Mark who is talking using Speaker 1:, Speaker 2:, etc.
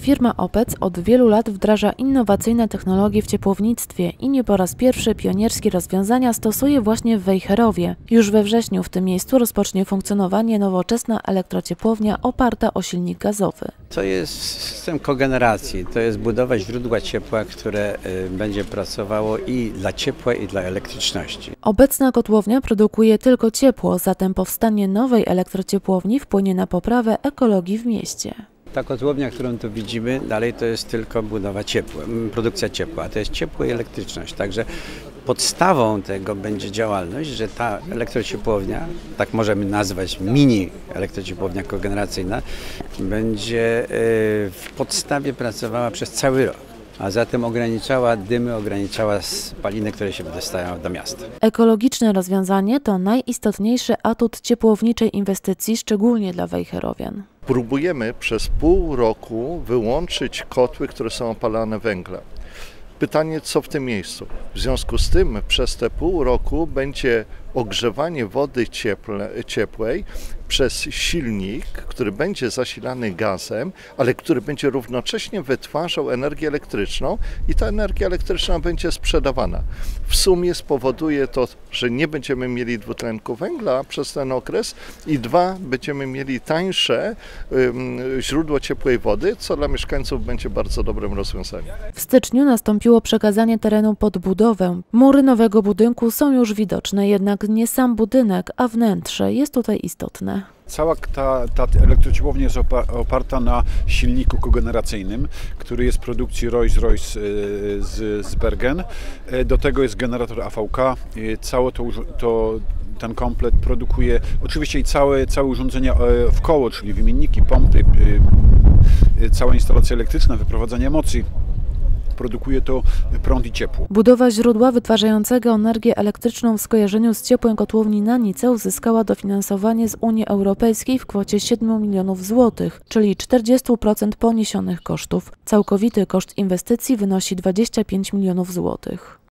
Speaker 1: Firma OPEC od wielu lat wdraża innowacyjne technologie w ciepłownictwie i nie po raz pierwszy pionierskie rozwiązania stosuje właśnie w Wejherowie. Już we wrześniu w tym miejscu rozpocznie funkcjonowanie nowoczesna elektrociepłownia oparta o silnik gazowy.
Speaker 2: To jest system kogeneracji, to jest budowa źródła ciepła, które y, będzie pracowało i dla ciepła, i dla elektryczności.
Speaker 1: Obecna kotłownia produkuje tylko ciepło, zatem powstanie nowej elektrociepłowni wpłynie na poprawę ekologii w mieście.
Speaker 2: Ta kotłownia, którą tu widzimy, dalej to jest tylko budowa ciepła, produkcja ciepła, to jest ciepło i elektryczność. Także podstawą tego będzie działalność, że ta elektrociepłownia, tak możemy nazwać mini elektrociepłownia kogeneracyjna, będzie y, w podstawie pracowała przez cały rok. A zatem ograniczała dymy, ograniczała spaliny, które się wydostają do miasta.
Speaker 1: Ekologiczne rozwiązanie to najistotniejszy atut ciepłowniczej inwestycji, szczególnie dla Wejherowian.
Speaker 3: Próbujemy przez pół roku wyłączyć kotły, które są opalane węglem. Pytanie, co w tym miejscu? W związku z tym przez te pół roku będzie ogrzewanie wody cieple, ciepłej przez silnik, który będzie zasilany gazem, ale który będzie równocześnie wytwarzał energię elektryczną i ta energia elektryczna będzie sprzedawana. W sumie spowoduje to, że nie będziemy mieli dwutlenku węgla przez ten okres i dwa, będziemy mieli tańsze ym, źródło ciepłej wody, co dla mieszkańców będzie bardzo dobrym rozwiązaniem.
Speaker 1: W styczniu nastąpiło przekazanie terenu pod budowę. Mury nowego budynku są już widoczne, jednak nie sam budynek, a wnętrze jest tutaj istotne.
Speaker 4: Cała ta, ta elektrociepłownia jest opa- oparta na silniku kogeneracyjnym, który jest produkcji Rolls-Royce y, z, z Bergen. Y, Do tego jest generator AVK. Y, Całe to, to ten komplet produkuje oczywiście i całe, całe urządzenia e, w koło, czyli wymienniki, pompy, cała instalacja elektryczna, wyprowadzanie emocji. Produkuje to prąd i ciepło.
Speaker 1: Budowa źródła wytwarzającego energię elektryczną w skojarzeniu z ciepłem kotłowni na Nice uzyskała dofinansowanie z Unii Europejskiej w kwocie 7 milionów złotych, czyli 40% poniesionych kosztów. Całkowity koszt inwestycji wynosi 25 milionów złotych.